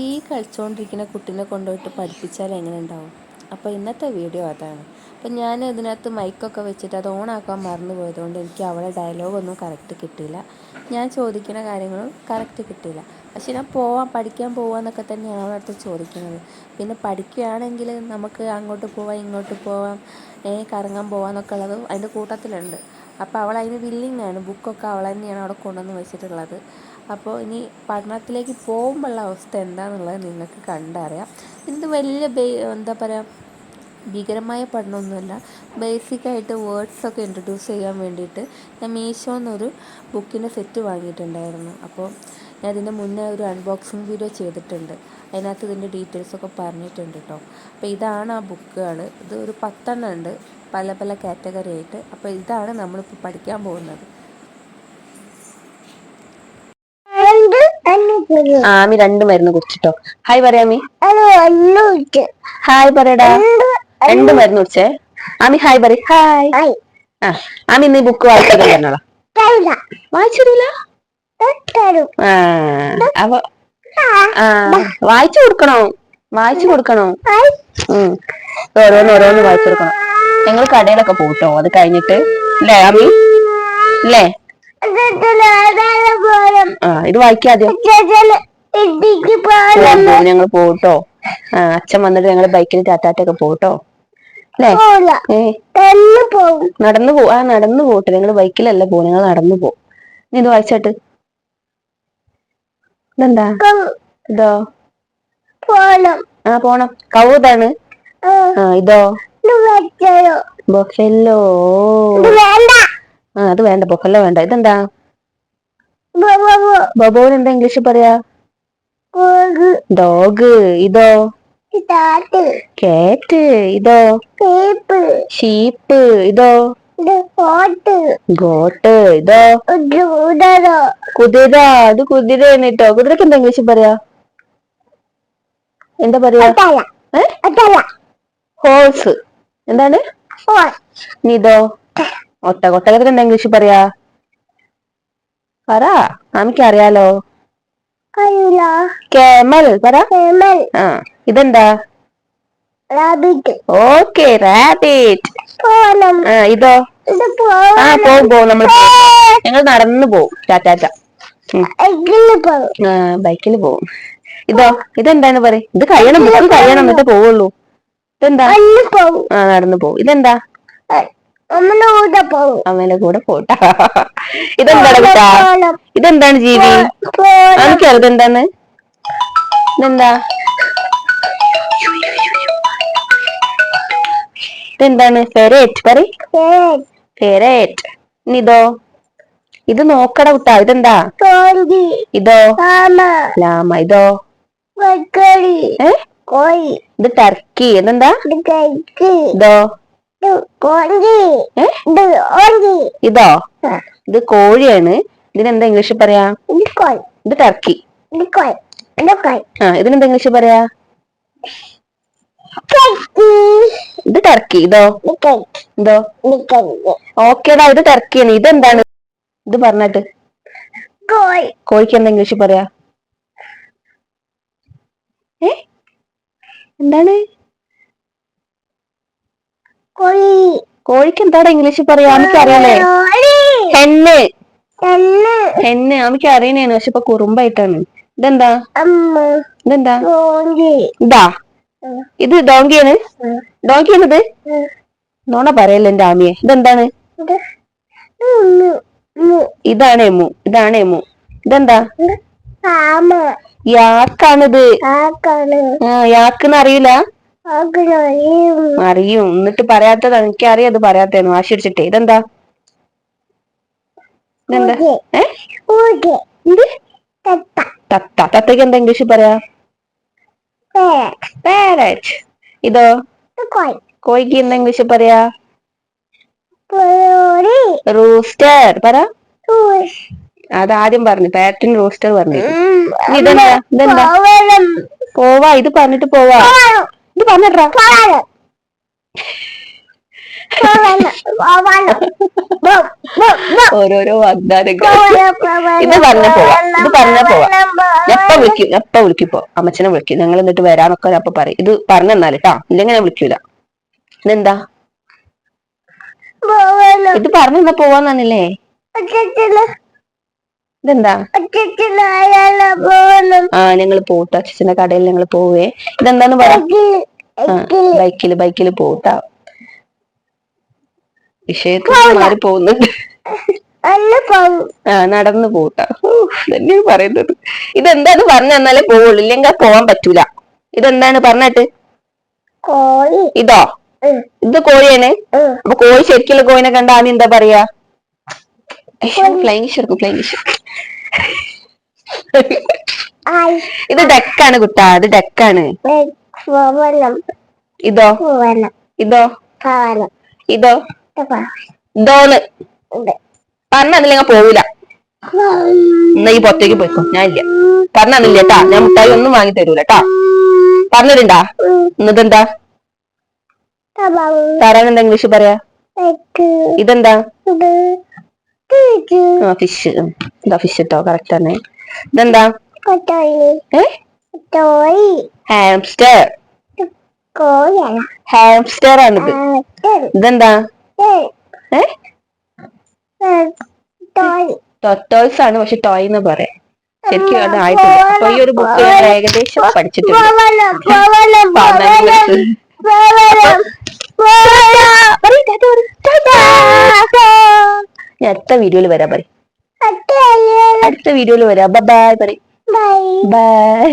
ഈ കളിച്ചുകൊണ്ടിരിക്കുന്ന കുട്ടീനെ കൊണ്ടുപോയിട്ട് പഠിപ്പിച്ചാൽ എങ്ങനെ ഉണ്ടാവും? അപ്പോൾ ഇന്നത്തെ വീഡിയോ അതാണ്. അപ്പം ഞാൻ ഇതിനകത്ത് മൈക്കൊക്കെ വെച്ചിട്ട് അത് ഓണാക്കാൻ മറന്നു പോയതുകൊണ്ട് എനിക്ക് അവളെ ഡയലോഗൊന്നും കറക്റ്റ് കിട്ടിയില്ല. ഞാൻ ചോദിക്കുന്ന കാര്യങ്ങളും കറക്റ്റ് കിട്ടിയില്ല. പക്ഷെ ഞാൻ പോവാം പഠിക്കാൻ പോവാന്നൊക്കെ തന്നെയാണ് അവളടുത്ത് ചോദിക്കുന്നത്. പിന്നെ പഠിക്കുകയാണെങ്കിൽ നമുക്ക് അങ്ങോട്ട് പോവാം ഇങ്ങോട്ട് പോവാം കറങ്ങാൻ പോവാന്നൊക്കെ ഉള്ളത് അതിന്റെ കൂട്ടത്തിലുണ്ട്. അപ്പോൾ അവൾ അതിന് വില്ലിങ് ആണ്. ബുക്കൊക്കെ അവൾ തന്നെയാണ് അവിടെ കൊണ്ടുവന്ന് വെച്ചിട്ടുള്ളത്. അപ്പോൾ ഇനി പഠനത്തിലേക്ക് പോകുമ്പോഴുള്ള അവസ്ഥ എന്താണെന്നുള്ളത് നിങ്ങൾക്ക് കണ്ടറിയാം. ഇത് വലിയ എന്താ പറയുക ഭീകരമായ പഠനമൊന്നുമല്ല. ബേസിക്കായിട്ട് വേർഡ്സൊക്കെ ഇൻട്രൊഡ്യൂസ് ചെയ്യാൻ വേണ്ടിയിട്ട് ഞാൻ മീഷോന്നൊരു ബുക്കിന്റെ സെറ്റ് വാങ്ങിയിട്ടുണ്ടായിരുന്നു. അപ്പോൾ ഞാൻ ഇതിന്റെ മുന്നേ ഒരു അൺബോക്സിങ് വീഡിയോ ചെയ്തിട്ടുണ്ട്. അതിനകത്ത് ഇതിന്റെ ഡീറ്റെയിൽസൊക്കെ പറഞ്ഞിട്ടുണ്ട് കേട്ടോ അപ്പോൾ ഇതാണ് ആ ബുക്കുകൾ ഇത് ഒരു പത്തെണ്ണം ഉണ്ട്. പല പല കാറ്റഗറി ആയിട്ട്. അപ്പോൾ ഇതാണ് നമ്മളിപ്പോൾ പഠിക്കാൻ പോകുന്നത്. ആമി രണ്ട് മരുന്ന് കുടിച്ചിട്ടോ. ഹായ് പറയാമി ഹായ് പറയടാ. രണ്ട് മരുന്ന് കുടിച്ചേ? ആമി ഹായ് പറ ഹായ് ആ ആമി ഇന്ന് ഈ ബുക്ക് വായിച്ചത് പറഞ്ഞോളാം തരുക വായിച്ചിട്ടില്ല തരും ആ അപ്പൊ ആ വായിച്ചു കൊടുക്കണോ? വായിച്ചു കൊടുക്കണോ? ഓരോന്ന് ഓരോന്ന് വായിച്ചു കൊടുക്കണം. ഞങ്ങൾ കടയിലൊക്കെ പോട്ടോ അത് കഴിഞ്ഞിട്ട്. അല്ലേ അമ്മി അല്ലേ? ആ ഇത് വായിക്കാതെ ഞങ്ങൾ പോട്ടോ. ആ അച്ഛൻ വന്നിട്ട് ഞങ്ങൾ ബൈക്കിൽ ടാറ്റാറ്റൊക്കെ പോട്ടോ. അല്ലേ? നടന്നു പോ ആ നടന്നു പോട്ടെ. നിങ്ങൾ ബൈക്കിലല്ല പോ ഞങ്ങൾ നടന്നു പോ ഇത് വായിച്ചാട്ട്. ഇതെന്താ? ഇതോ? പോണം. ആ പോണം. കൗതാണ്? ഇതോ? ബൊഫെല്ലോ. ആ അത് വേണ്ട. ബൊഫല്ലോ വേണ്ട. ഇതെന്താ? ബോ, ബോ, ബോ. എന്താ ഇംഗ്ലീഷ് പറയാ? ഡോഗ്. ഇതോ? കാറ്റ്. ഇതോ? ഷീപ്പ്. ഇതോ? ഗോട്ട് ഇതോ? കുതിര. ഇത് കുതിരയാണ് കേട്ടോ കുതിരക്ക് എന്താ ഇംഗ്ലീഷ് പറയാ? എന്താ പറയാ? ഹോഴ്സ് എന്താണ്? നീതോ ഒട്ട ഒട്ടകത്തിന് എന്താ ഇംഗ്ലീഷ് പറയാ? പറ. നമുക്ക് അറിയാലോ കേമൽ. പറ. ഹേമൽ ആ. ഇതെന്താ? റാബിറ്റ്. Okay rabbit. ആ ഇതോ. ആ പോവും പോവും നമ്മൾ ഞങ്ങൾ നടന്നു പോവും. ടാറ്റാറ്റ ബൈക്കിൽ പോവും. ഇതോ ഇതെന്താണ് പറ ഇത് കഴിയണം ബുക്ക് കഴിയണം എന്നിട്ട് പോവുള്ളൂ. ഇതെന്താ? ആ നടന്നു പോവും. ഇതെന്താ? അമ്മയുടെ കൂടെ പോകും അമ്മേന്റെ കൂടെ പോട്ടാ. ഇതെന്താണ് കുട്ടാ? ഇതെന്താണ് ജീവി? പോലം എനിക്കറിയാം ഇതെന്താ? ഇതെന്താണ് ഫെരേറ്റ് പറ ഫെരേറ്റ് ഇതോ ഇത് നോക്കട കുട്ടാ ഇതെന്താ? ഇതോ? ലാമ. ഇതോ? ഇത് ടർക്കി ഇതെന്താ? ഇത് ഇതോ? ഇത് കോഴിയാണ്. ഇതിനെന്താ ഇംഗ്ലീഷിൽ പറയാ? ഇത് ടർക്കി. ആ ഇതിനെന്താ ഇംഗ്ലീഷിൽ പറയാ? ടർക്കി ഇതോ എന്തോ ഓക്കേടാ ഇത് ടർക്കിയാണ് ഇതെന്താണ്? ഇത് പറഞ്ഞിട്ട്. കോഴി. കോഴിക്ക് എന്താ ഇംഗ്ലീഷ് പറയാ? ഏ? എന്താണ്? കോഴി. കോഴിക്ക് എന്താണ് ഇംഗ്ലീഷ് പറയാ? എനിക്ക് അറിയാലേ? ഹെന്ന് ഹെന്ന് നമുക്ക് അറിയണേന്ന് പക്ഷെ ഇപ്പൊ കുറുമ്പായിട്ടാണ്. ഇതെന്താ? ഇതെന്താ? ഇതാ. ഇത് ഡോങ്കിയാണ്. ഡോങ്കിയാണിത്. നോണ പറയല്ല എന്റെ ആമിയെ. ഇതെന്താണ്? ഇതാണ് എമു ഇതാണ് എമു ഇതെന്താ? യാക്കാണിത്. യാക്കെന്ന് അറിയില്ല? അറിയും. എന്നിട്ട് പറയാത്തതാ. എനിക്കറിയാം അത് പറയാത്തേന്ന് വാശി പിടിച്ചിട്ടേ ഇതെന്താ? ഇതെന്താ ഏ? തത്ത. തത്ത. തത്തയ്ക്ക് എന്താ ഇംഗ്ലീഷിൽ പറയാ? പാരറ്റ് ഇതോ? കോഴി. കോഴിക്ക് എന്താ ഇംഗ്ലീഷ് പറയാ? റൂസ്റ്റർ പറ. അത് ആദ്യം പറഞ്ഞു. പാരറ്റിന് റൂസ്റ്റർ പറഞ്ഞു. ഇതെന്താ? ഇതെന്താ? പോവാ. ഇത് പറഞ്ഞിട്ട് പോവാ. ഇത് പറഞ്ഞിട്ടാ പോവണം പോവണം പോ പോ പോ ഓരോരോ വാഗ്ദാനങ്ങൾ. ഇത് പറഞ്ഞ പോവാ ഇത് പറഞ്ഞ പോവാ. എപ്പ വിളിക്കും എപ്പ വിളിക്കുമ്പോ അമ്മച്ചനെ വിളിക്കും. ഞങ്ങൾ എന്നിട്ട് വരാനൊക്കെ ഞാൻ അപ്പൊ പറയും. ഇത് പറഞ്ഞു തന്നാൽ കേട്ടാ ഇല്ലെങ്കിൽ ഞാൻ വിളിക്കൂല. ഇതെന്താ? ഇത് പറഞ്ഞു തന്നാ പോവാന്നല്ലേ അച്ഛന് ഇതെന്താ? ആ ഞങ്ങൾ പോട്ടോ അച്ഛന്റെ കടയിൽ ഞങ്ങൾ പോവേ. ഇതെന്താന്ന് പറയാ ബൈക്കിൽ ബൈക്കിൽ പോട്ടാ വിഷയത്തിൽ മാറി പോകുന്നുണ്ട് ആ നടന്നു പോട്ടാ തന്നെ പറയുന്നത്. ഇതെന്താണ് പറഞ്ഞു തന്നാലേ പോവുള്ളൂ. ഇല്ലെങ്കിൽ പോവാൻ പറ്റൂല. ഇതെന്താണ് പറഞ്ഞിട്ട്? ഇതോ? ഇത് കോഴിയാണ്. അപ്പൊ കോഴി ശരിക്കുള്ള കോഴിനെ കണ്ട ആദ്യം എന്താ പറയാ? ഫ്ലൈങ് ഷർക്കും ഫ്ലൈങ് ആയി. ഇത് ഡെക്കാണ് കുട്ടാ. ഇത് ഡെക്കാണ്. ഇതോ? ഇതോ? ഇതോ? പറഞ്ഞതില്ലെങ്കിൽ പോവില്ല എന്നാ ഈ പുറത്തേക്ക് പോയിക്കോ. ഞാൻ ഇല്ല. പറഞ്ഞില്ല ട്ടാ. ഞാൻ മുട്ടായി ഒന്നും വാങ്ങി തരൂല ട്ടാ. പറഞ്ഞിട്ടുണ്ടാ? ഇന്നതെന്താ തരാൻ എന്താ ഇംഗ്ലീഷ് പറയാ? ഇതെന്താ? ആ ഫിഷ് എന്താ ഫിഷ് ഇട്ടോ കറക്റ്റ് തന്നെ ഇതെന്താ? ഹാംസ്റ്റർ ഹാംസ്റ്റർ ആണിത്. ഇതെന്താ? ടോയ്സ് ആണ് പക്ഷെ ടോയ് എന്ന് പറയാം. ശരിക്കും അത് ആയിട്ടില്ല. അപ്പൊ ഈ ഒരു ബുക്ക് ഏകദേശം പഠിച്ചിട്ടുണ്ട്. അടുത്ത വീഡിയോയിൽ വരാം പറയും. പോവണം അടുത്ത വീഡിയോയിൽ വരാം. ബൈ പറയും. ബൈ.